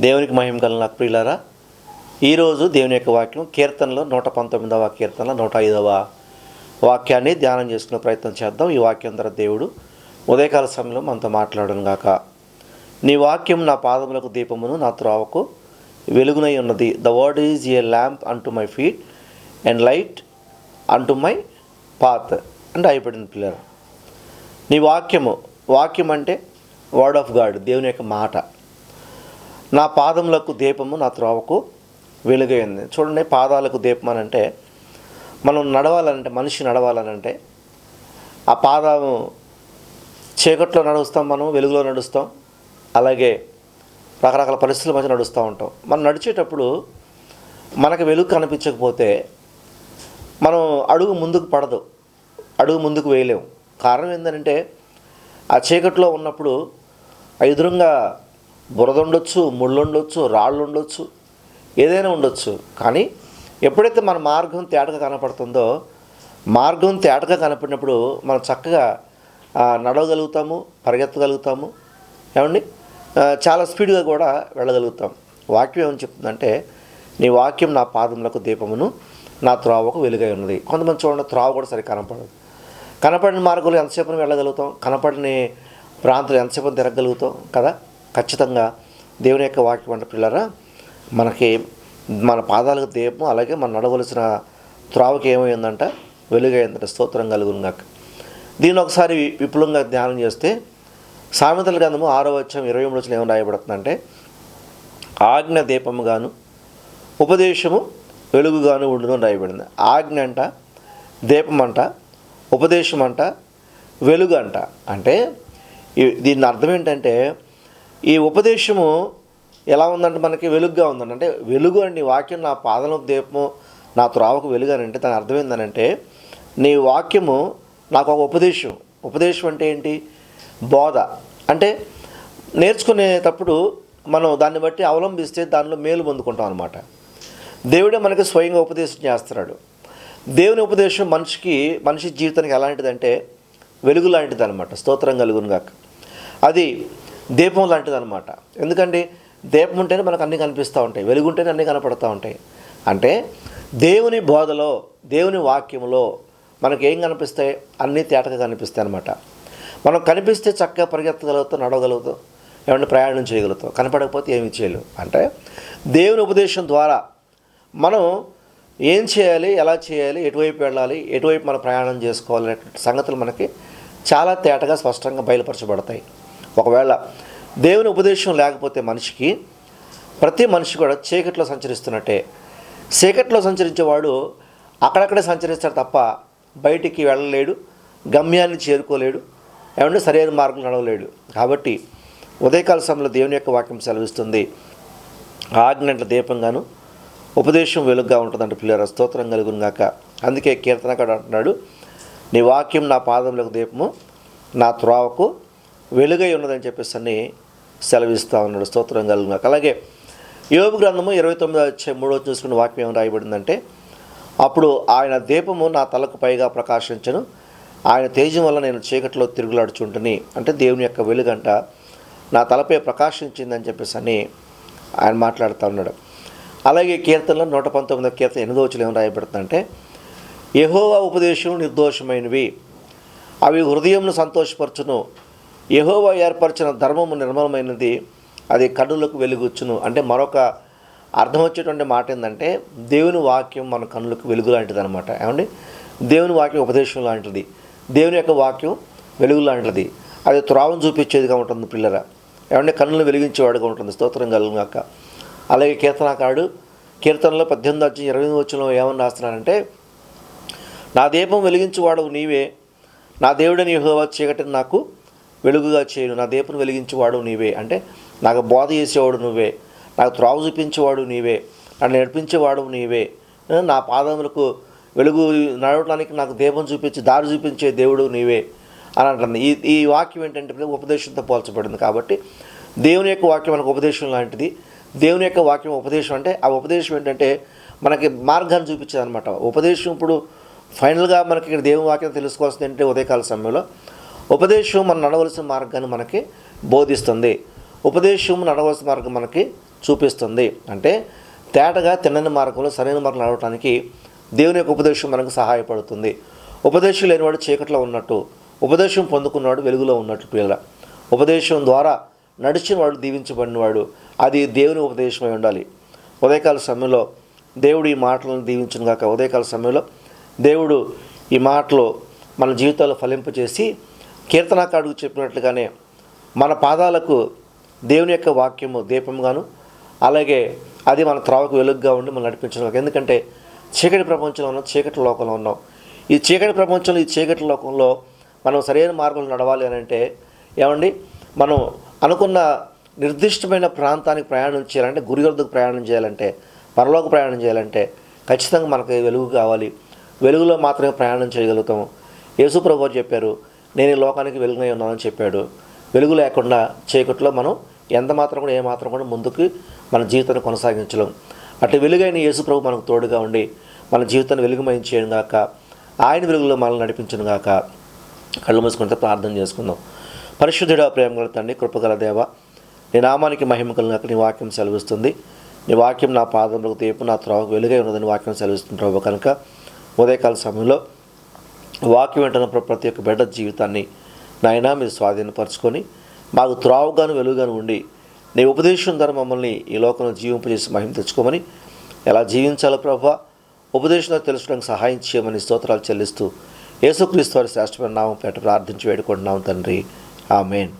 దేవునికి మహిమ కలిగిన ప్రియులారా ఈరోజు దేవుని యొక్క వాక్యం కీర్తనలో నూట పంతొమ్మిదవ కీర్తనలో నూట ఐదవ వాక్యాన్ని ధ్యానం చేసుకునే ప్రయత్నం చేద్దాం. ఈ వాక్యం ద్వారా దేవుడు ఉదయకాల సమయంలో మనతో మాట్లాడను గాక. నీ వాక్యం నా పాదములకు దీపమును నా త్రోవకు వెలుగునై ఉన్నది. The word is a lamp unto my feet and light unto my path అంటే అయిపోయింది పిల్లలు. నీ వాక్యము వాక్యం అంటే వర్డ్ ఆఫ్ గాడ్ దేవుని యొక్క మాట. నా పాదములకు దీపము నా త్రోవకు వెలుగైంది చూడండి పాదాలకు దీపం అని అంటే మనం నడవాలంటే మనిషి నడవాలనంటే ఆ పాదము చీకట్లో నడుస్తాం మనం వెలుగులో నడుస్తాం అలాగే రకరకాల పరిస్థితుల మధ్య నడుస్తూ ఉంటాం. మనం నడిచేటప్పుడు మనకు వెలుగు కనిపించకపోతే మనం అడుగు ముందుకు పడదు అడుగు ముందుకు వేయలేము. కారణం ఏంటంటే ఆ చీకట్లో ఉన్నప్పుడు ఆ ఎదురుగా బురద ఉండొచ్చు ముళ్ళు ఉండొచ్చు రాళ్ళు ఉండొచ్చు ఏదైనా ఉండొచ్చు. కానీ ఎప్పుడైతే మన మార్గం తేటగా కనపడుతుందో మార్గం తేటగా కనపడినప్పుడు మనం చక్కగా నడవగలుగుతాము పరిగెత్తగలుగుతాము ఏమండి? చాలా స్పీడ్గా కూడా వెళ్ళగలుగుతాం. వాక్యం ఏమని చెప్తుందంటే నీ వాక్యం నా పాదములకు దీపమును నా త్రోవకు వెలుగై ఉన్నది. కొంతమంది చూడండి త్రోవ కూడా సరి కనపడదు. కనపడిన మార్గంలో ఎంతసేపు వెళ్ళగలుగుతాం. కనపడిన ప్రాంతాలు ఎంతసేపు తిరగగలుగుతాం కదా? ఖచ్చితంగా దేవుని యొక్క వాక్యం అంటే పిల్లరా మనకి మన పాదాలకు దీపం అలాగే మన నడవలసిన త్రోవకి ఏమైందంట వెలుగైందంట స్తోత్రం కలుగునుగాక దీన్ని ఒకసారి విపులంగా ధ్యానం చేస్తే సామెతల గ్రంథము ఆరో వచ్చం ఇరవై మూడు వచ్చిన ఏమని రాయబడుతుందంటే ఆజ్ఞ దీపముగాను ఉపదేశము వెలుగుగాను ఉండును అని రాయబడింది. ఆజ్ఞ అంట దీపం అంట ఉపదేశం అంట వెలుగు అంట అంటే దీని అర్థం ఏంటంటే ఈ ఉపదేశము ఎలా ఉందంటే మనకి వెలుగుగా ఉందండి. అంటే వెలుగు అండి వాక్యం నా పాదలకు దీపము నా త్రోవకు వెలుగు అని అంటే దాని అర్థం ఏంటంటే నీ వాక్యము నాకు ఒక ఉపదేశం. ఉపదేశం అంటే ఏంటి? బోధ. అంటే నేర్చుకునేటప్పుడు మనం దాన్ని బట్టి అవలంబిస్తే దానిలో మేలు పొందుకుంటాం అనమాట దేవుడే మనకి స్వయంగా ఉపదేశం చేస్తున్నాడు. దేవుని ఉపదేశం మనిషికి మనిషి జీవితానికి ఎలాంటిదంటే వెలుగు లాంటిది అనమాట స్తోత్రం కలుగునుగాక. అది దీపం లాంటిది అనమాట ఎందుకంటే దీపం ఉంటేనే మనకు అన్నీ కనిపిస్తూ ఉంటాయి. వెలుగుంటేనే అన్నీ కనపడుతూ ఉంటాయి. అంటే దేవుని బోధలో దేవుని వాక్యంలో మనకు ఏం కనిపిస్తాయి? అన్నీ తేటగా కనిపిస్తాయి అనమాట మనం కనిపిస్తే చక్కగా పరిగెత్తగలుగుతాం నడవగలుగుతాం ఏమంటే ప్రయాణం చేయగలుగుతాం. కనపడకపోతే ఏమి చేయలేవు అంటే దేవుని ఉపదేశం ద్వారా మనం ఏం చేయాలి? ఎలా చేయాలి? ఎటువైపు వెళ్ళాలి? ఎటువైపు మనం ప్రయాణం చేసుకోవాలి? సంగతులు మనకి చాలా తేటగా స్పష్టంగా బయలుపరచబడతాయి. ఒకవేళ దేవుని ఉపదేశం లేకపోతే మనిషికి ప్రతి మనిషి కూడా చీకట్లో సంచరిస్తున్నట్టే. చీకట్లో సంచరించేవాడు అక్కడక్కడే సంచరిస్తాడు తప్ప బయటికి వెళ్ళలేడు గమ్యాన్ని చేరుకోలేడు ఏమంటే సరైన మార్గం నడవలేడు. కాబట్టి ఉదయకాల సమయంలో దేవుని యొక్క వాక్యం సెలవిస్తుంది. ఆజ్ఞంట్ల దీపంగాను ఉపదేశం వెలుగుగా ఉంటుందంట పిల్లల స్తోత్రం కలుగునుగాక అందుకే కీర్తనకాడు అంటున్నాడు నీ వాక్యం నా పాదములకు దీపము నా త్రోవకు వెలుగై ఉన్నదని చెప్పేసి అని సెలవిస్తూ ఉన్నాడు. స్తోత్రం కలుగునాక అలాగే యోగు గ్రంథము ఇరవై తొమ్మిది వచ్చే మూడో చూసుకున్న వాక్యం ఏం రాయబడిందంటే అప్పుడు ఆయన దీపము నా తలకు పైగా ప్రకాశించను. ఆయన తేజం వల్ల నేను చీకట్లో తిరుగులాడుచుంటుని. అంటే దేవుని యొక్క వెలుగంట నా తలపై ప్రకాశించిందని చెప్పేసి అని ఆయన మాట్లాడుతూ ఉన్నాడు. అలాగే కీర్తనలో నూట పంతొమ్మిదో కీర్తన ఎనిమిదో వచ్చిన ఏం రాయబడుతుందంటే యహోవా ఉపదేశం నిర్దోషమైనవి. అవి హృదయంను సంతోషపరచును. యహోవా ఏర్పరిచిన ధర్మము నిర్మలమైనది అది కన్నులకు వెలుగుచ్చును. అంటే మరొక అర్థం వచ్చేటువంటి మాట ఏంటంటే దేవుని వాక్యం మన కన్నులకు వెలుగు లాంటిది అనమాట ఏమండి? దేవుని వాక్యం ఉపదేశం లాంటిది. దేవుని యొక్క వాక్యం వెలుగు లాంటిది. అది త్రావం చూపించేదిగా ఉంటుంది పిల్లర. ఏమంటే కన్నులను వెలిగించేవాడుగా ఉంటుంది. స్తోత్రం కలుగుగాక అలాగే కీర్తనాకారుడు కీర్తనలో పద్దెనిమిది వచ్చి ఇరవై వచ్చిన ఏమని రాస్తున్నానంటే నా దీపం వెలిగించేవాడు నీవే. నా దేవుడని యహోవా చీకటిని నాకు వెలుగుగా చేయను. నా దీపం వెలిగించేవాడు నీవే. అంటే నాకు బోధ చేసేవాడు నువ్వే. నాకు త్రోవ చూపించేవాడు నీవే. నన్ను నడిపించేవాడు నీవే. నా పాదములకు వెలుగు నడవడానికి నాకు దీపం చూపించి దారి చూపించే దేవుడు నీవే అని అంటుంది. ఈ ఈ వాక్యం ఏంటంటే ఉపదేశంతో పోల్చబడింది కాబట్టి దేవుని యొక్క వాక్యం మనకు ఉపదేశం లాంటిది. దేవుని యొక్క వాక్యం ఉపదేశం అంటే ఆ ఉపదేశం ఏంటంటే మనకి మార్గాన్ని చూపించేది అనమాట ఉపదేశం ఇప్పుడు ఫైనల్గా మనకి ఇక్కడ దేవుని వాక్యం తెలుసుకోవాల్సింది ఏంటంటే ఉదయకాల సమయంలో ఉపదేశం మనం నడవలసిన మార్గాన్ని మనకి బోధిస్తుంది. ఉపదేశం నడవలసిన మార్గం మనకి చూపిస్తుంది. అంటే తేటగా తిన్నని మార్గంలో సరైన మార్గం నడవటానికి దేవుని యొక్క ఉపదేశం మనకు సహాయపడుతుంది. ఉపదేశం లేనివాడు చీకట్లో ఉన్నట్టు ఉపదేశం పొందుకున్నవాడు వెలుగులో ఉన్నట్టు పిల్లల ఉపదేశం ద్వారా నడిచిన వాడు దీవించబడినవాడు. అది దేవుని ఉపదేశమై ఉండాలి. ఉదయకాల సమయంలో దేవుడు ఈ మాటలను దీవించిన గాక. ఉదయకాల సమయంలో దేవుడు ఈ మాటలు మన జీవితాలు ఫలింపచేసి కీర్తనాకారుడు చెప్పినట్లుగానే మన పాదాలకు దేవుని యొక్క వాక్యము దీపంగాను అలాగే అది మన త్రావకు వెలుగుగా ఉండి మనం నడిపించడం ఎందుకంటే చీకటి ప్రపంచంలో ఉన్నాం చీకటి లోకంలో ఉన్నాం. ఈ చీకటి ప్రపంచంలో ఈ చీకటి లోకంలో మనం సరైన మార్గంలో నడవాలి అని అంటే ఏమండి? మనం అనుకున్న నిర్దిష్టమైన ప్రాంతానికి ప్రయాణం చేయాలంటే గురి వద్దకు ప్రయాణం చేయాలంటే పరలోక ప్రయాణం చేయాలంటే ఖచ్చితంగా మనకు వెలుగు కావాలి. వెలుగులో మాత్రమే ప్రయాణం చేయగలుగుతాము. యేసుప్రభు చెప్పారు నేను ఈ లోకానికి వెలుగునై ఉన్నానని చెప్పాడు. వెలుగు లేకుండా చీకట్లో మనం ఎంత మాత్రం కూడా ఏమాత్రం కూడా ముందుకు మన జీవితాన్ని కొనసాగించలేం. అటు వెలుగైన యేసుప్రభు మనకు తోడుగా ఉండి మన జీవితాన్ని వెలుగుమయం చేయడం గాక ఆయన వెలుగులో మనల్ని నడిపించను గాక కళ్ళు మూసుకుంటే ప్రార్థన చేసుకుందాం. పరిశుద్ధుడా ప్రేమగల తండ్రి కృపగల దేవ నీ నామానికి మహిమ కలిగినాక నీ వాక్యం సెలవిస్తుంది. నీ వాక్యం నా పాదములకు తీపు నా త్రోవకు వెలుగై ఉన్నదని వాక్యం సెలవిస్తుంది ప్రభు కనుక. ఉదయకాల సమయంలో వాక్యం వెంటనే ప్రతి ఒక్క బిడ్డ జీవితాన్ని నాయనా మీరు స్వాధీనపరచుకొని మాకు త్రావుగాను వెలుగుగాను ఉండి నీ ఉపదేశం ద్వారా మమ్మల్ని ఈ లోకంలో జీవింపజేసి మహిమ తెచ్చుకోమని ఎలా జీవించాలో ప్రభా ఉపదేశంలో తెలుసుకోవడానికి సహాయం చేయమని స్తోత్రాలు చెల్లిస్తూ యేసుక్రీస్తు వారి శ్రేష్టమైన నామం పేట ప్రార్థించి వేడుకుంటున్నాం తండ్రి. ఆమెన్.